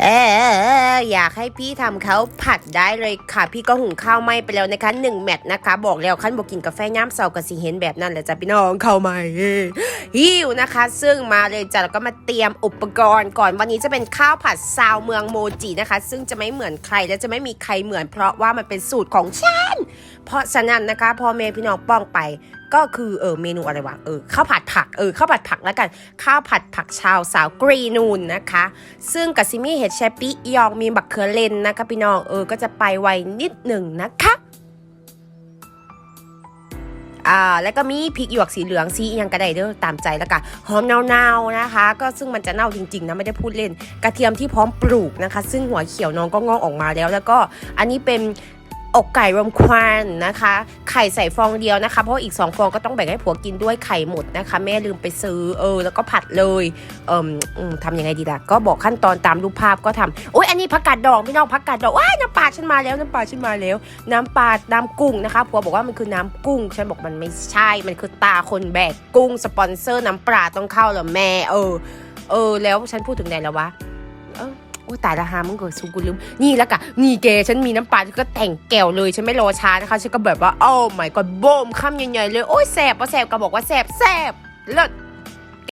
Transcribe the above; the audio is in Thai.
เอออยากให้พี่ทำเขาวผัดได้เลยค่ะ พี่ก็หุงข้าวไหม้ไปแล้วนะคะหนึ่งแมตช์นะคะ บอกแล้วขั้นบอกกินกาแฟย่ามเสากับสิเห็นแบบนั้นแหละจ้ะพี่น้องข้าวไหม้หิวนะคะ ซึ่งมาเลยจ้ะแล้วก็มาเตรียมอุปกรณ์ก่อนวันนี้จะเป็นข้าวผัดซาวเมืองโมจินะคะ ซึ่งจะไม่เหมือนใครและจะไม่มีใครเหมือน เพราะว่ามันเป็นสูตรของฉัน เพราะฉะนั้นนะคะพอเมย์พี่น้องป้องไปก็คือเออเมนูอะไรวะเออข้าวผัดผักเออข้าวผัดผักแล้วกันข้าวผัดผักชาวสาวกรีนูนนะคะ ซึ่งกับซิมี่เห็ดแชปปี้ยองมีบักเขือเลนนะคะพี่น้องเออก็จะไปไวนิดหนึ่งนะคะอ่าแล้วก็มีพริกหยวกสีเหลืองสียังกระไดเด้อตามใจแล้วกันหอมเน่าๆนะคะ ก็ซึ่งมันจะเน่าจริงๆนะไม่ได้พูดเล่น กระเทียมที่พร้อมปลูกนะคะ ซึ่งหัวเขียวน้องก็งอกออกมาแล้ว แล้วก็อันนี้เป็น อกไก่รวมควันนะคะ ไข่ใส่ฟองเดียวนะคะ เพราะอีกสองฟองก็ต้องแบ่งให้ผัวกินด้วยไข่หมดนะคะ แม่ลืมไปซื้อเออ แล้วก็ผัดเลยเอ่มอืมทำยังไงดีล่ะ ก็บอกขั้นตอนตามรูปภาพก็ทำโอ้ยอันนี้ผักกาดดองพี่น้องผักกาดดองว้ายน้ำปลาฉันมาแล้วน้ำปลาฉันมาแล้ว น้ำปลาน้ำกุ้งนะคะผัวบอกว่ามันคือน้ำกุ้งฉันบอกมันไม่ใช่มันคือตาคนแบกกุ้งสปอนเซอร์น้ำปลาต้องเข้าเหรอแม่ เออ เออ แล้วฉันพูดถึงไหนแล้ววะเออ โอ้ยตายละฮามึงเกิดซูกูลืม นี่แล้วกะนี่เกฉันมีน้ำปลาฉันก็แต่งแก้วเลยฉันไม่รอช้านะคะฉันก็แบบว่าโอ้ my god โบมคำใหญ่ๆเลยโอ้ยแสบว่าแสบก็บอกว่าแสบแสบเลิศ